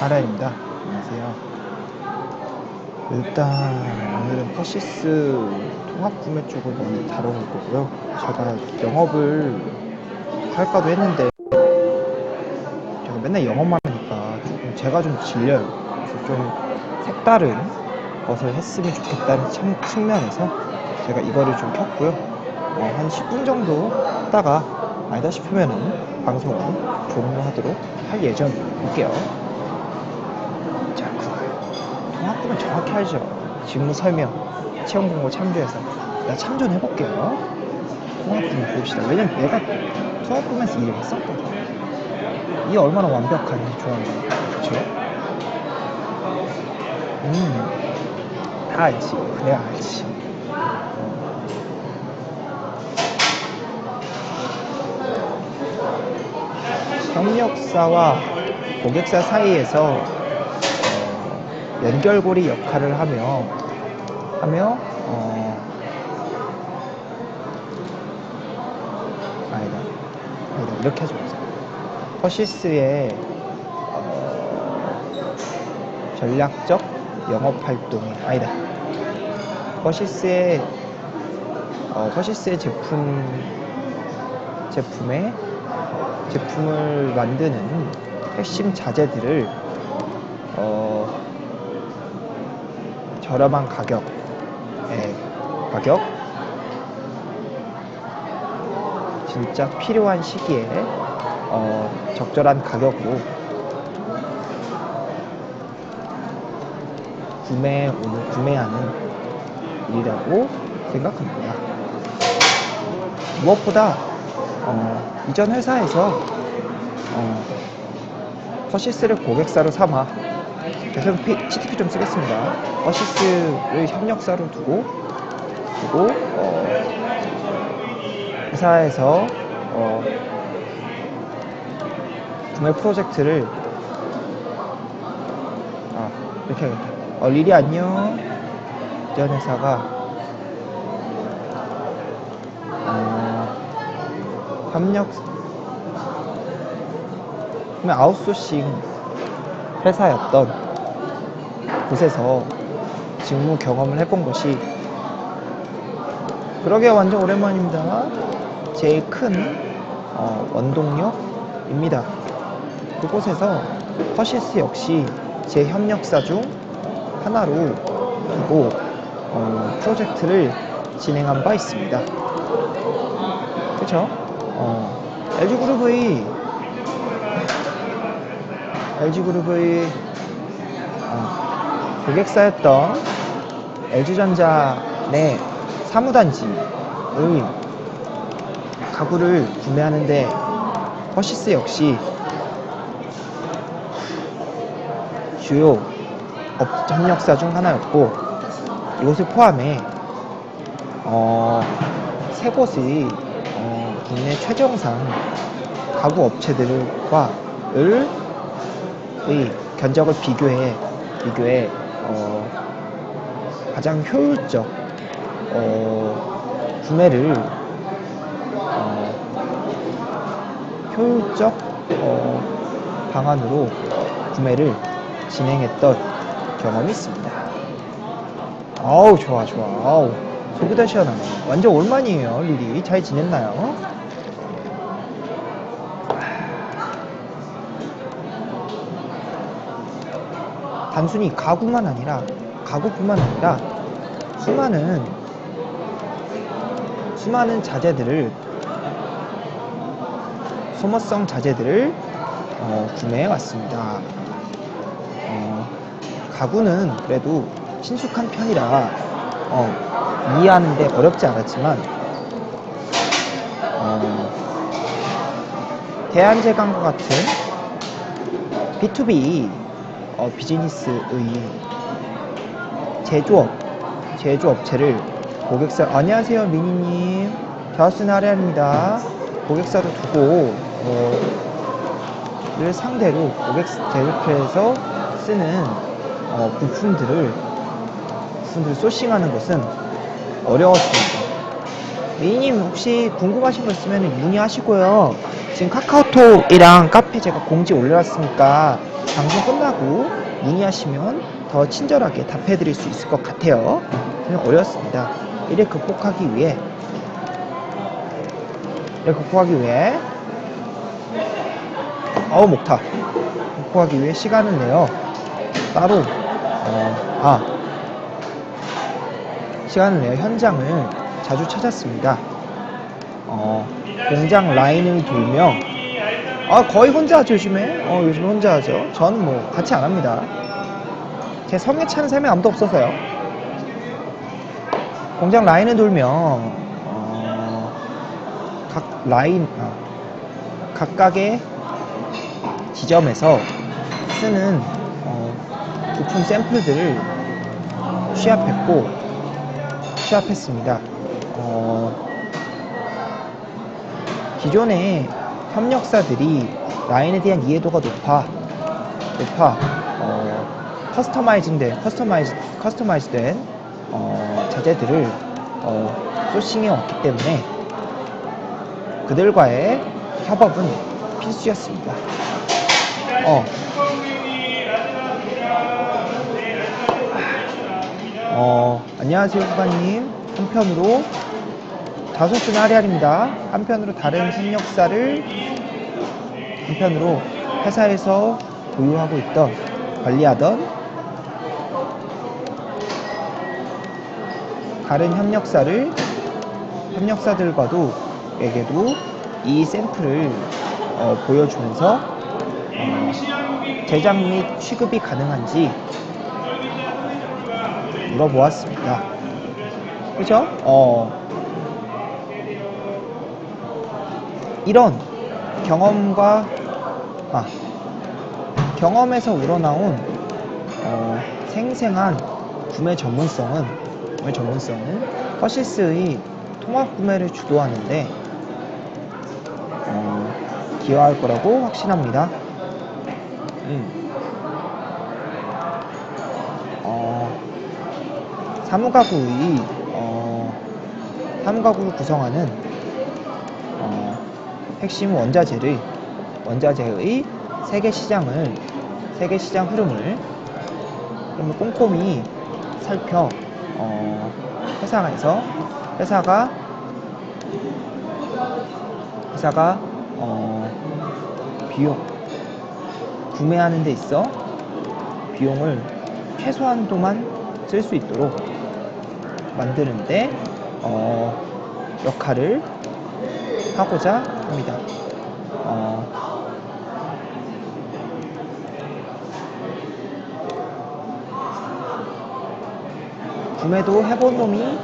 아라입니다. 안녕하세요. 일단 오늘은 퍼시스 통합 구매 쪽을 먼저 다뤄볼 거고요. 제가 영업을 할까도 했는데 제가 맨날 영업만 하니까 조금 제가 좀 질려요. 그래서 좀 색다른 것을 했으면 좋겠다는 참- 측면에서 제가 이거를 좀 켰고요. 어, 한 10분 정도 하다가 아니다 싶으면은 방송을 종료하도록 할 예정일게요. 통합구면 정확히 알죠. 직무 설명, 채용 공고 참조해서 내가 참조는 해볼게요. 통합구면 봅시다. 왜냐면 내가 통합구면서 일을 했었거든. 이게 얼마나 완벽한지 좋아하는 그렇죠? 음, 다 알지. 그래야 알지. 협력사와 고객사 사이에서 어, 연결고리 역할을 하며 하며 어, 아니다. 아니다. 이렇게 마세요. 퍼시스의 어, 전략적 영업 활동이 아니다. 퍼시스의 어, 퍼시스의 제품 제품의 제품을 만드는 핵심 자재들을 어, 저렴한 가격, 예, 가격, 진짜 필요한 시기에 어, 적절한 가격으로 구매 오늘 구매하는 일이라고 생각합니다. 무엇보다 어, 이전 회사에서 어, 퍼시스를 고객사로 삼아 P, CTP 좀 쓰겠습니다. 퍼시스를 협력사로 두고 두고 어, 회사에서 어, 구매 프로젝트를 아 이렇게 하겠다. 어, 리리 안녕. 이전 회사가 어, 협력 그러면 아웃소싱 회사였던 곳에서 직무 경험을 해본 것이 그러게 완전 오랜만입니다. 제일 큰 어, 원동력입니다. 그곳에서 퍼시스 역시 제 협력사 중 하나로 두고 어, 프로젝트를 진행한 바 있습니다. 그쵸? 어, LG그룹의 LG그룹의 어, 고객사였던 LG전자 내 사무단지의 가구를 구매하는데 퍼시스 역시 주요 업 협력사 중 하나였고 이곳을 포함해 어, 세 곳의 어, 국내 최정상 가구 업체들과 을의 견적을 비교해 비교해 어, 가장 효율적 어, 구매를 어, 효율적 어, 방안으로 구매를 진행했던 경험이 있습니다. 아우 좋아 좋아 아우 속이 다 시원하네 완전 올만이에요 리리 잘 지냈나요? 단순히 가구만 아니라 가구뿐만 아니라 수많은 수많은 자재들을 소모성 자재들을 어, 구매해 왔습니다. 어, 가구는 그래도 친숙한 편이라 어, 이해하는데 어렵지 않았지만 어, 대한제강과 같은 B2B 어, 비즈니스의 제조업, 제조업체를 고객사, 안녕하세요, 미니님. 자우스는 아레안입니다. 고객사로 두고, 어, 를 상대로 고객 제조업체에서 쓰는 어, 부품들을, 부품들을 소싱하는 것은 어려웠습니다. 미니님 혹시 궁금하신 거 있으면 문의하시고요. 지금 카카오톡이랑 카페 제가 공지 올려놨으니까 방송 끝나고 문의하시면 더 친절하게 답해드릴 수 있을 것 같아요. 그냥 어려웠습니다. 이를 극복하기 위해 이를 극복하기 위해 어우 목타 극복하기 위해 시간을 내어 따로 어, 아 시간을 내어 현장을 자주 찾았습니다. 어, 공장 라인을 돌며 아 거의 혼자 하죠 요즘에? 어 요즘 혼자 하죠. 저는 뭐 같이 안 합니다. 제 성에 차는 사람이 아무도 없어서요. 공장 라인을 돌며 어, 각 라인 아, 각각의 지점에서 쓰는 어, 부품 샘플들을 취합했고 취합했습니다. 어, 기존의 협력사들이 라인에 대한 이해도가 높아 높아 어, 커스터마이징된 커스터마이즈 커스터마이즈된 어, 자재들을 어, 소싱해 왔기 때문에 그들과의 협업은 필수였습니다. 어. 어, 안녕하세요, 후반님. 한편으로 다소순 아리알입니다. 한편으로 다른 협력사를 한편으로 회사에서 보유하고 있던 관리하던 다른 협력사를 협력사들과도 에게도 이 샘플을 어, 보여주면서 어, 제작 및 취급이 가능한지 물어보았습니다. 그죠? 어, 이런 경험과 아, 경험에서 우러나온 어, 생생한 구매 전문성은 구매 전문성은 허시스의 통합 구매를 주도하는데 어, 기여할 거라고 확신합니다. 음. 어, 사무가구의 어, 사무가구를 구성하는 어, 핵심 원자재를 원자재의 세계 시장을 세계 시장 흐름을 흐름을 꼼꼼히 살펴 어, 회사에서 회사가 회사가 어, 비용 구매하는 데 있어 비용을 최소한도만 쓸 수 있도록 만드는데 어, 역할을 하고자 합니다. 어, 구매도 해본 놈이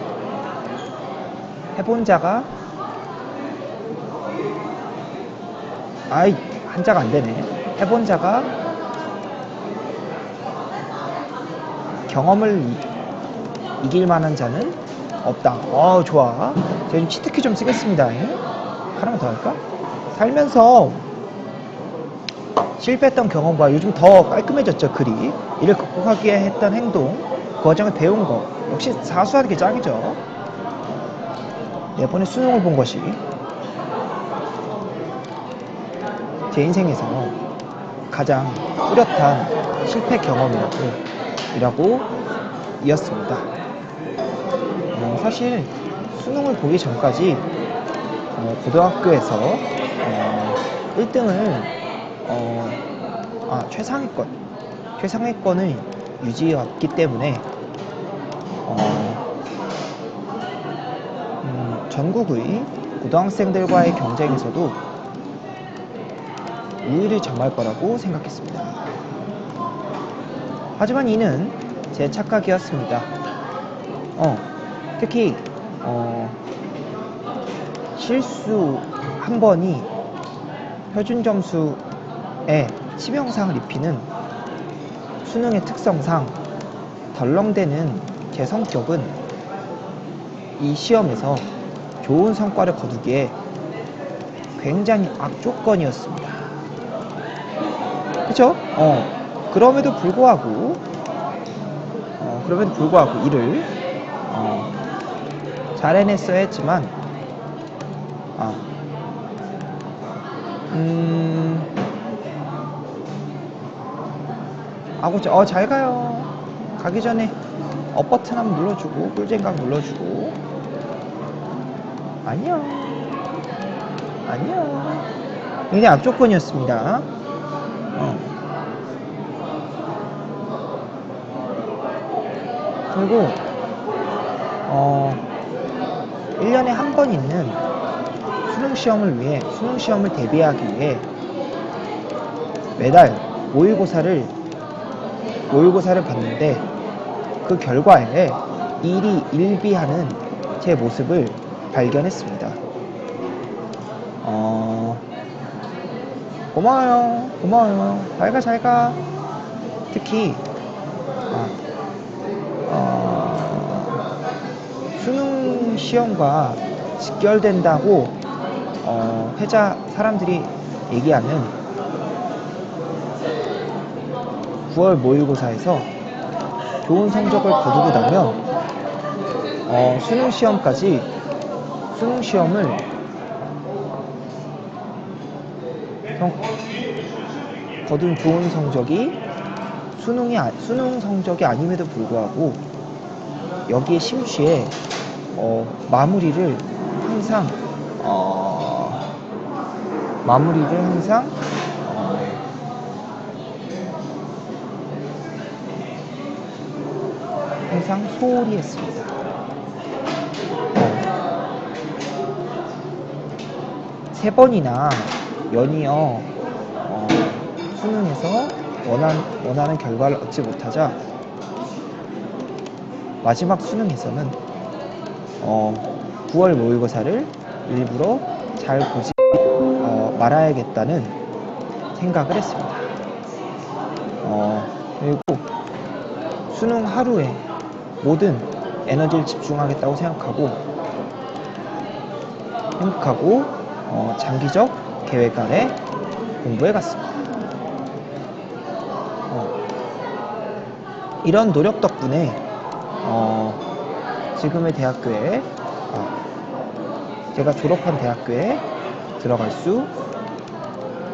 해본 자가 아이 한자가 안 되네. 해본 자가 경험을 이, 이길 만한 자는 없다. 어 좋아. 제가 좀 치트키 좀 쓰겠습니다. 하나만 더 할까? 살면서 실패했던 경험과 요즘 더 깔끔해졌죠 글이. 이를 극복하기 위해 했던 행동 그 과정을 배운 거. 역시 사수하는 게 짱이죠. 네번의 수능을 본 것이 제 인생에서 가장 뚜렷한 실패 경험이라고 이라고 이었습니다. 어, 사실 수능을 보기 전까지 어, 고등학교에서 어, 1등을 어, 아, 최상위권 최상위권을 유지해왔기 때문에 어, 음, 전국의 고등학생들과의 경쟁에서도 우위를 점할 거라고 생각했습니다. 하지만 이는 제 착각이었습니다. 어, 특히 어, 실수 한 번이 표준 점수에 치명상을 입히는 수능의 특성상 덜렁대는 제 성격은 이 시험에서 좋은 성과를 거두기에 굉장히 악조건이었습니다. 그쵸? 어, 그럼에도 불구하고, 어, 그럼에도 불구하고 이를, 어, 잘 해냈어야 했지만, 음, 아고 어잘 가요. 가기 전에 업 버튼 한번 눌러주고 꿀잼각 눌러주고. 안녕. 안녕. 이게 앞조건이었습니다. 어. 그리고 어 1년에 한 번 있는 수능 시험을 위해 수능 시험을 대비하기 위해 매달 모의고사를 모의고사를 봤는데 그 결과에 일이 일비하는 제 모습을 발견했습니다. 어 고마워요. 고마워요. 잘가 잘가. 특히 아, 어, 수능 시험과 직결된다고 어, 회자 사람들이 얘기하는 9월 모의고사에서 좋은 성적을 거두고 나면 어, 수능 시험까지 수능 시험을 성- 거둔 좋은 성적이 수능이 아- 수능 성적이 아님에도 불구하고 여기에 심취해 어, 마무리를 항상 어, 마무리를 항상 어, 항상 소홀히 했습니다. 어, 세 번이나 연이어 어, 수능에서 원한, 원하는 결과를 얻지 못하자 마지막 수능에서는 어, 9월 모의고사를 일부러 잘 보지 어, 말아야겠다는 생각을 했습니다. 어, 그리고 수능 하루에 모든 에너지를 집중하겠다고 생각하고 행복하고 어, 장기적 계획 아래 공부해 갔습니다. 어, 이런 노력 덕분에 어, 지금의 대학교에 아, 제가 졸업한 대학교에 들어갈 수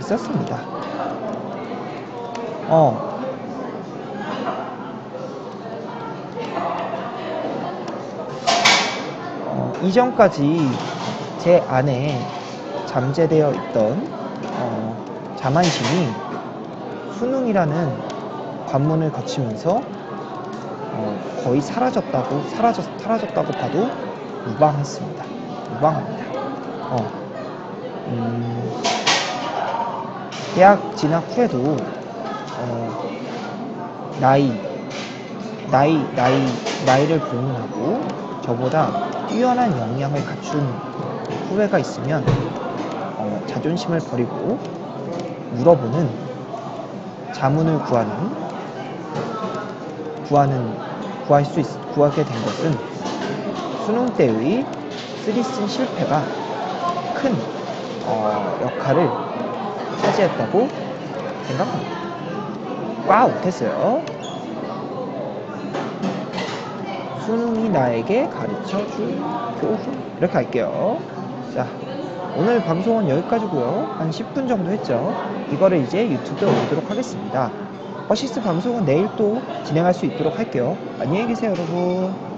있었습니다. 어, 어, 이전까지 제 안에 잠재되어 있던 어, 자만심이 수능이라는 관문을 거치면서 어, 거의 사라졌다고 사라졌, 사라졌다고 봐도 무방했습니다. 무방합니다. 어, 음, 대학 진학 후에도 어, 나이 나이 나이 나이를 불문하고 저보다 뛰어난 역량을 갖춘 후배가 있으면 어, 자존심을 버리고 물어보는 자문을 구하는 구하는 구할 수 있, 구하게 된 것은 수능 때의 쓰리쓴 실패가 큰 어, 역할을 차지했다고 생각합니다. 와우 됐어요. 수능이 나에게 가르쳐 줄 교훈 이렇게 할게요. 자 오늘 방송은 여기까지고요. 한 10분 정도 했죠. 이거를 이제 유튜브에 올리도록 하겠습니다. 어시스 방송은 내일 또 진행할 수 있도록 할게요. 안녕히 계세요, 여러분.